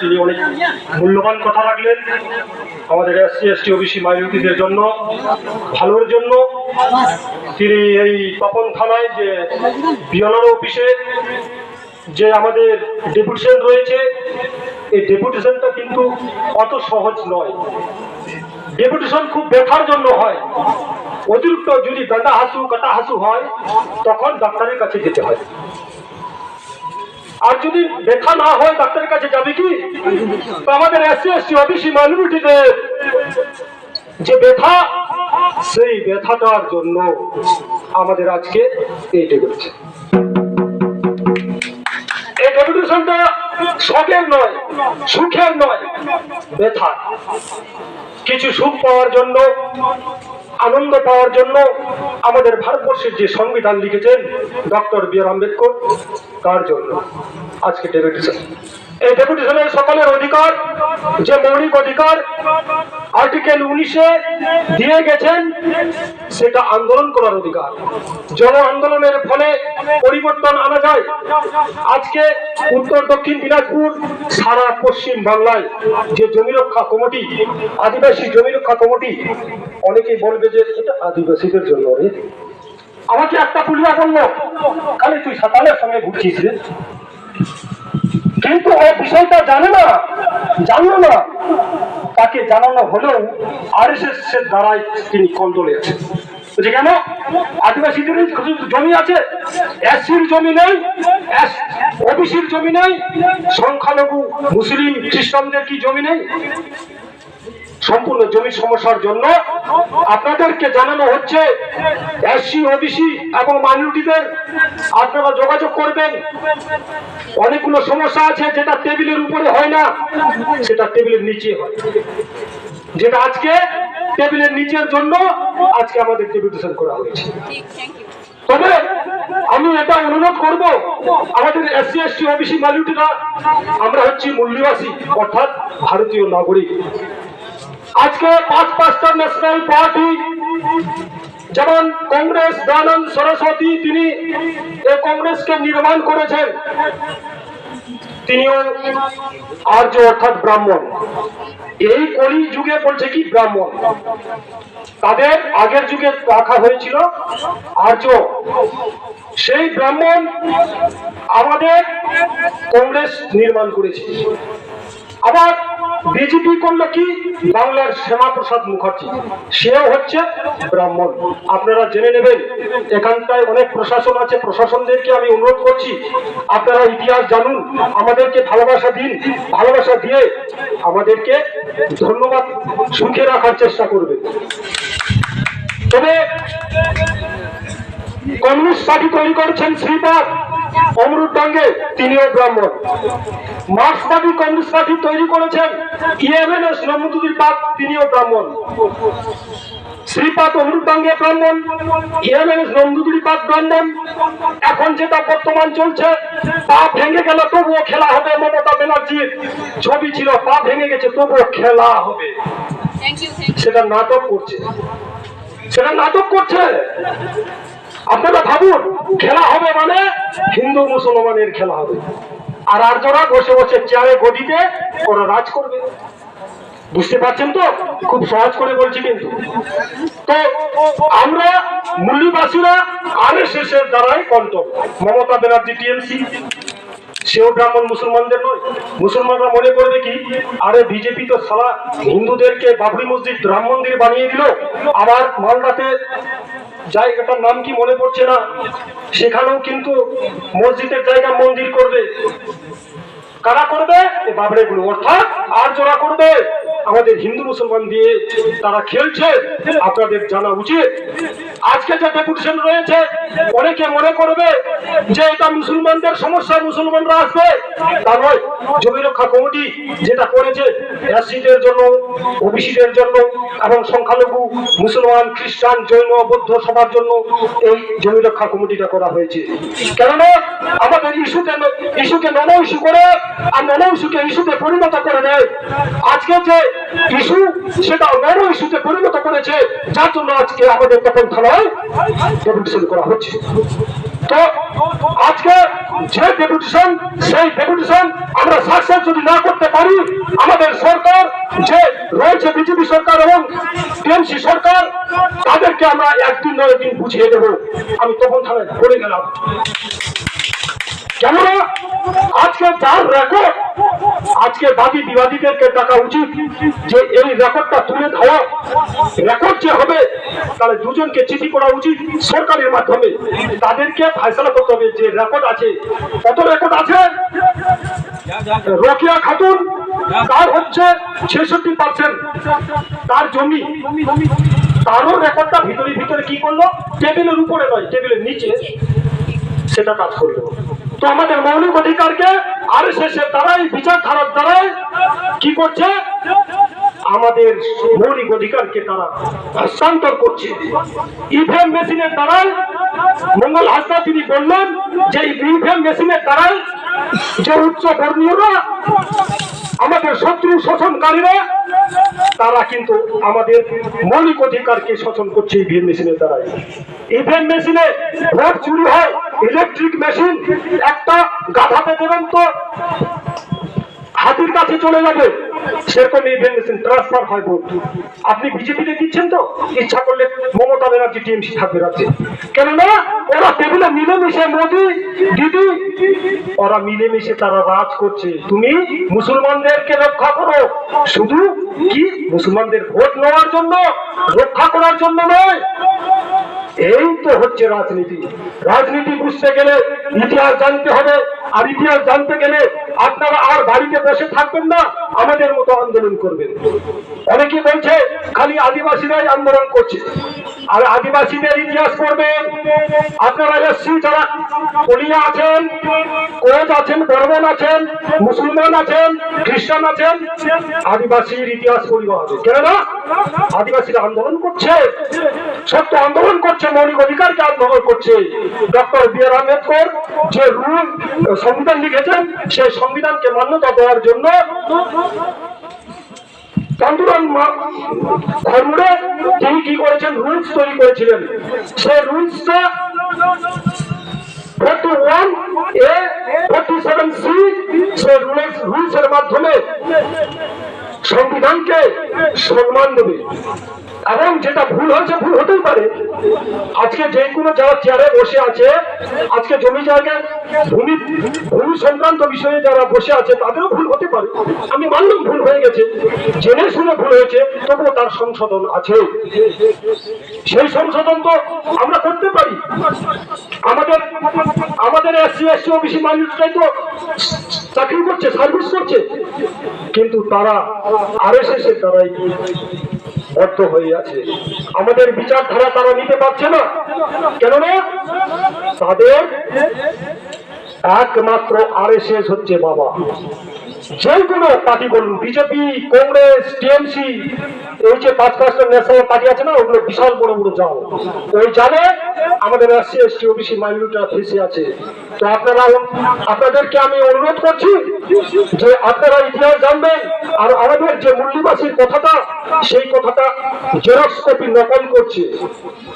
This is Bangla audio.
তিনি অনেক মূল্যবান কথা রাখলেন। আমাদের এস এসসি এসটি ওবিসি মাইনরিটিদের জন্য, ভালোর জন্য। তিনি এই তপন থানায় যে বিএলআর অফিসে যে আমাদের ডেপুটেশন রয়েছে, এই ডেপুটেশনটা কিন্তু অত সহজ নয়। ডেপুটেশন খুব ব্যথার জন্য হয়। অতিরিক্ত যদি ডান্ডা হাসু, কাটা হাসু হয়, তখন ডাক্তারের কাছে যেতে হয়। আর যদি ব্যথা না হয় ডাক্তারের কাছে যাবে কি? আমাদের এসসি এসটি ওবিসি মাইনরিটিদের যে ব্যথা, সেই ব্যথাটার জন্য আমাদের আজকে এই ডেপুটেশন এই ডেপুটেশনটা শখের নয়, সুখের নয় ব্যথা কিছু সুখ পাওয়ার জন্য, আনন্দ পাওয়ার জন্য আমাদের ভারতবর্ষের যে সংবিধান লিখেছেন ডক্টর বি আর আম্বেদকর তার জন্য। আজকে ডেপুটেশন এই ডেপুটেশনের সকলের অধিকার, যে মৌলিক অধিকার, আর্টিকেল উনিশে দিয়ে গেছেন, সেটা আন্দোলন করার অধিকার। জন আন্দোলনের ফলে পরিবর্তন আনা যায়। আজকে উত্তর দক্ষিণ দিনাজপুর, সারা পশ্চিম বাংলায় যে জমি রক্ষা কমিটি, আদিবাসী জমি রক্ষা কমিটি, অনেকেই বলবে যে এটা আদিবাসীদের জন্য আমাকে একটা পুলিয়া বলল খালি তুই সাতালের সঙ্গে ঘুরছিস কিন্তু ও বিষয়টা জানে না, জানলো না। তাকে জানানো হলেও আর এস এস এর দ্বারাই তিনি কন্ট্রোলে আছেন। কেন? আদিবাসীদের জমি আছে? এসসির জমি নেই ওবিসির জমি নেই, সংখ্যালঘু, মুসলিম, খ্রিস্টানদের কি জমি নেই? সম্পূর্ণ জমির সমস্যার জন্য আপনাদেরকে জানানো হচ্ছে এসসি ওবিসি এবং মাইনরিটিদের আপনারা যোগাযোগ করবেন। অনেকগুলো সমস্যা আছে, যেটা টেবিলের উপরে হয় না, সেটা টেবিলের নিচে হয়। যেটা আজকে টেবিলের নিচের জন্য আজকে আমাদের ডেপুটেশন করা হয়েছে। তবে আমি এটা অনুরোধ করব, আমাদের এসসি এসটি ওবিসি মাইনরিটিরা আমরা হচ্ছি মূল্যবাসী অর্থাৎ ভারতীয় নাগরিক। আজকে পাঁচ পাঁচটা ন্যাশনাল পার্টি যেমন কংগ্রেস দয়ানন্দ সরস্বতী, তিনি এই কংগ্রেসকে নির্মাণ করেছেন। তিনিও আর্য অর্থাৎ ব্রাহ্মণ। এই কলি যুগে বলছে কি ব্রাহ্মণ? তাদের আগের যুগে রাখা হয়েছিল আর্য। সেই ব্রাহ্মণ আমাদের কংগ্রেস নির্মাণ করেছে। আবার বিজেপি করল কি? বাংলার শ্যামাপ্রসাদ মুখার্জি। সেও হচ্ছে ব্রাহ্মণ। আপনারা জেনে নেবেন, এখানটায় অনেক প্রশাসন আছে। প্রশাসনদেরকে আমি অনুরোধ করছি, আপনারা ইতিহাস জানুন, আমাদেরকে ভালোবাসা দিন, ভালোবাসা দিয়ে আমাদেরকে ধন্যবাদ সুখে রাখার চেষ্টা করবেন। তবে কমিউনিস্ট পার্টি তৈরি করেছেন শ্রীপাদ। অমরুদ ডাঙ্গে তিনিও ব্রাহ্মণ। মার্ক্সবাদী কমিউনিস্ট পার্টি তৈরি করেছেন ইএমএনএস পাক তিনিও ব্রাহ্মণ। শ্রীপাদ ব্রাহ্মণ ব্রাহ্মণ। এখন যেটা বর্তমান চলছে পা ভেঙে গেল তবুও খেলা হবে মমতা ব্যানার্জির। ছবি ছিল পা ভেঙে গেছে তবুও খেলা হবে। সেটা নাটক করছে। সেটা নাটক করছে? আপনারা ভাবুন, খেলা হবে মানে হিন্দু মুসলমানের খেলা হবে। আর আর যারা বসে বসে চেয়ারে গদিতে, ওরা রাজ করবে। বুঝতে পারছেন তো? খুব সহজ করে বলছি কিন্তু। তো আমরা মূল্যবাসীরা আর এস এর দ্বারাই কন্ট্রোল। মমতা ব্যানার্জি টিএমসি সেও ব্রাহ্মণ মুসলমানদের নয়। মুসলমানরা মনে করবে কি? আরে বিজেপি তো সালা হিন্দুদেরকে বাবরি মসজিদ, রাম মন্দির বানিয়ে দিল। আবার মালদাতে জায়গাটার নাম কি মনে পড়ছে না? সেখানেও কিন্তু মসজিদের জায়গা মন্দির করবে। কারা করবে? এই বাবরেগুলো। অর্থাৎ আর জোড়া করবে, আমাদের হিন্দু মুসলমান দিয়ে তারা খেলছে। আপনাদের জানা উচিত। আজকে যে ডেপুটেশন রয়েছে অনেকে মনে করবে যে এটা মুসলমানদের সমস্যা, মুসলমানরা আসবে। তা নয়, জমি রক্ষা কমিটি যেটা করেছে এসসিদের জন্য, ওবিসিদের জন্য এবং সংখ্যালঘু, মুসলমান, খ্রিস্টান, জৈন, বৌদ্ধ সবার জন্য এই জমি রক্ষা কমিটিটা করা হয়েছে। কেননা আমাদের ইস্যুতে ইস্যুকে নন ইস্যু করে আর নন ইস্যুকে ইস্যুতে পরিণত করে দেয় আজকে যে ইস্যু সেটা নন ইস্যুতে পরিণত করেছে, যার জন্য আজকে আমাদের তপন থানায় করা হচ্ছে। তো আজকে যে ডেপুটেশন সেই ডেপুটেশন আমরা সাকসেস যদি না করতে পারি, আমাদের সরকার, যে রয়েছে বিজেপি সরকার এবং টিএমসি সরকার, তাদেরকে আমরা একদিন নয় দিন বুঝিয়ে দেবো। আমি তখন বলে গেলাম। কেননা আজকে তার রেকর্ড আজকে বাদী বিবাদীদেরকে টাকা উচিত যে এই রেকর্ডটা তুলে দেওয়া রেকর্ড যে হবে, তাহলে দুজনকে চিঠি করা উচিত সরকারের মাধ্যমে। তাদেরকে ফাইসলা করতে হবে যে রেকর্ড আছে। কত রেকর্ড আছে? রকিয়া খাতুন, তার হচ্ছে ছেষট্টি পার্সেন্ট তার জমি, তারও রেকর্ডটা ভিতরে ভিতরে কি করল? টেবিলের উপরে নয়, টেবিলের নিচে সেটা কাজ করল। তো আমাদের মৌলিক অধিকারকে আর শেষের দ্বারাই বিচারধারার দ্বারাই কি করছে? আমাদের মৌলিক অধিকারকে তারা হস্তান্তর করছে। ইভিএম মেশিনের দ্বারাই মঙ্গল হাসদা তিনি বললেন যে ইভিএম মেশিনের দ্বারাই যে উচ্চ বর্ণীয়রা আমাদের শত্রু শোষণকারীরা, তারা কিন্তু আমাদের মৌলিক অধিকারকে শোষণ করছে ইভিএম মেশিনের দ্বারাই। ইভিএম মেশিনে ভোট চুরি হয়। ইলেকট্রিক মেশিন একটা গাধাতে দেবেন তো হাতির কাছে চলে যাবে। সেরকম ইভিএম মেশিন ট্রান্সফার হয় ভোট আপনি বিজেপিতে দিচ্ছেন তো? ইচ্ছা করলে মমতা ব্যানার্জি টিএমসি থাকবে রাজ্যে। কেননা, ওরা টেবিলে মিলেমিশে মোদি, দিদি, ওরা মিলেমিশে তারা রাজ করছে। তুমি মুসলমানদেরকে রক্ষা করো। শুধু কি? মুসলমানদের ভোট নেওয়ার জন্য, রক্ষা করার জন্য নয় এই তো হচ্ছে রাজনীতি। রাজনীতি বুঝতে গেলে ইতিহাস জানতে হবে আর ইতিহাস জানতে গেলে আপনারা আর বাড়িতে বসে থাকবেন না, আমাদের মতো আন্দোলন করবেন। অনেকে বলছে, খালি আদিবাসীরাই আন্দোলন করছে। আর আদিবাসীদের ইতিহাস পড়বেন। আপনারা এসছি যারা কলিয়া আছেন, কোচ আছেন, বর্মন আছেন, মুসলমান আছেন, খ্রিস্টান আছেন, আদিবাসীর ইতিহাস পড়িতে হবে। কেননা, আদিবাসীরা আন্দোলন করছে। সত্য আন্দোলন করছে, মৌলিক অধিকারকে আন্দোলন করছে। ডক্টর বি আর আম্বেদকর যে রুল, সংবিধান লিখেছেন সেই সংবিধানকে মান্যতা দেওয়ার জন্য তিনি কি করেছেন? রুলস তৈরি করেছিলেন। রুলসটা রুলসের মাধ্যমে সংবিধানকে সম্মান দেবে। এবং যেটা ভুল হয়েছে, ভুল হতেই পারে। আজকে যে কোনো যারা চেয়ারে বসে আছে, আজকে জমি জায়গায় ভূমি ভূমি সংক্রান্ত বিষয়ে যারা বসে আছে, তাদেরও ভুল হতে পারে। আমি মানলাম ভুল হয়ে গেছে, জেনে শুনে ভুল হয়েছে, তবুও তার সংশোধন আছে। সেই সংশোধন তো আমরা করতে পারি। আমাদের আমাদের এসসি এসসি ওবিসি মানুষটাই তো চাকরি করছে সার্ভিস করছে। কিন্তু তারা আর এস এর দ্বারাই বদ্ধ হয়ে আছে। আমাদের বিচারধারা তারা নিতে পারছে না। কেননা তাদের একমাত্র আর হচ্ছে বাবা। যে কোনো পার্টি বলুন, বিজেপি, কংগ্রেস, টিএমসি এই যে পাঁচ পাঁচটা ন্যাশনাল পার্টি আছে না, ওগুলো বিশাল বড় বড় জাল। ওই জালে আমাদের এসসি, এসটি, ওবিসি মাইনরিটিরা ফেসে আছে। তো আপনারা, আপনাদেরকে আমি অনুরোধ করছি যে আপনারা ইতিহাস জানবেন আর আমাদের যে মূল্যবাসীর কথাটা সেই কথাটা জেরক্স কপি নকল করছে।